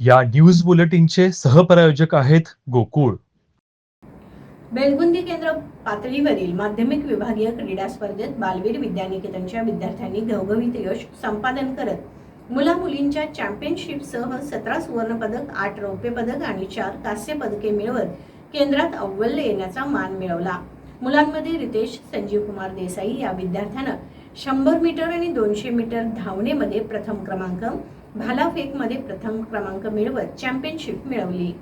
या न्यूज बुलेटिनचे सहप्रायोजक आहेत गोकुळ. बेलगुंदी केंद्र पातळीवरील माध्यमिक विभागीय क्रीडा स्पर्धेत बालवीर विद्यानिकेतनच्या विद्यार्थ्यांनी घवघवीत यश संपादन करत मुला मुलींच्या चॅम्पियनशिपसह सतरा सुवर्णपदक आठ रौप्य पदक आणि चार कांस्य पदके मिळवत केंद्रात अव्वल येण्याचा मान मिळवला. मुलांमध्ये रितेश संजीव कुमार देसाई या विद्यार्थ्यानं शंभर मीटर आणि दोनशे मीटर धावणेमध्ये प्रथम क्रमांक भालाफेकमध्ये प्रथम क्रमांक मिळवत चॅम्पियनशिप मिळवली.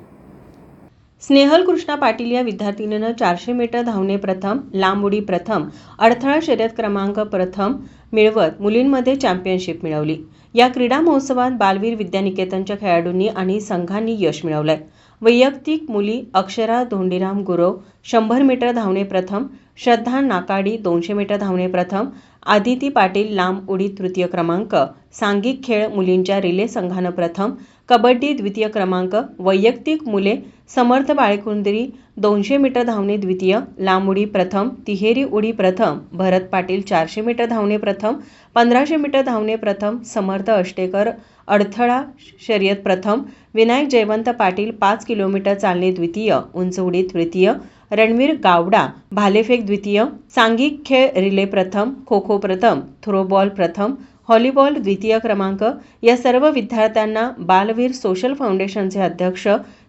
स्नेहल कृष्णा पाटील या विद्यार्थिनीनं चारशे मीटर धावणे प्रथम लांब उडी प्रथम अडथळा शर्यत क्रमांक प्रथम मिळवत मुलींमध्ये चॅम्पियनशिप मिळवली. या क्रीडा महोत्सवात बालवीर विद्यानिकेतनच्या खेळाडूंनी आणि संघांनी यश मिळवलंय. वैयक्तिक मुली अक्षरा धोंडीराम गुरव शंभर मीटर धावणे प्रथम श्रद्धा नाकाडी दोनशे मीटर धावणे प्रथम आदिती पाटील लांब उडी तृतीय क्रमांक सांघिक खेळ मुलींच्या रिले संघानं प्रथम कबड्डी द्वितीय क्रमांक वैयक्तिक मुले समर्थ बाळेकुंद्री दोनशे मीटर धावणे द्वितीय लांब उडी प्रथम तिहेरी उडी प्रथम भरत पाटील चारशे मीटर धावणे प्रथम पंधराशे मीटर धावणे प्रथम समर्थ अष्टेकर अडथळा शर्यत प्रथम विनायक जयवंत पाटील पाच किलोमीटर चालणे द्वितीय उंच उडी तृतीय रणवीर गावडा भालेफेक द्वितीय सांघिक खेळ रिले प्रथम खो खो प्रथम थ्रोबॉल प्रथम हॉलीबॉल द्वितीय क्रमांक या सर्व विद्यार्थ्यांना बालवीर सोशल फाउंडेशनचे अध्यक्ष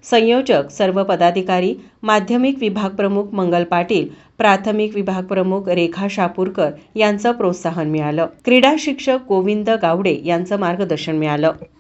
संयोजक सर्व पदाधिकारी माध्यमिक विभाग प्रमुख मंगल पाटील प्राथमिक विभाग प्रमुख रेखा शापूरकर यांचं प्रोत्साहन मिळालं. क्रीडा शिक्षक गोविंद गावडे यांचं मार्गदर्शन मिळालं.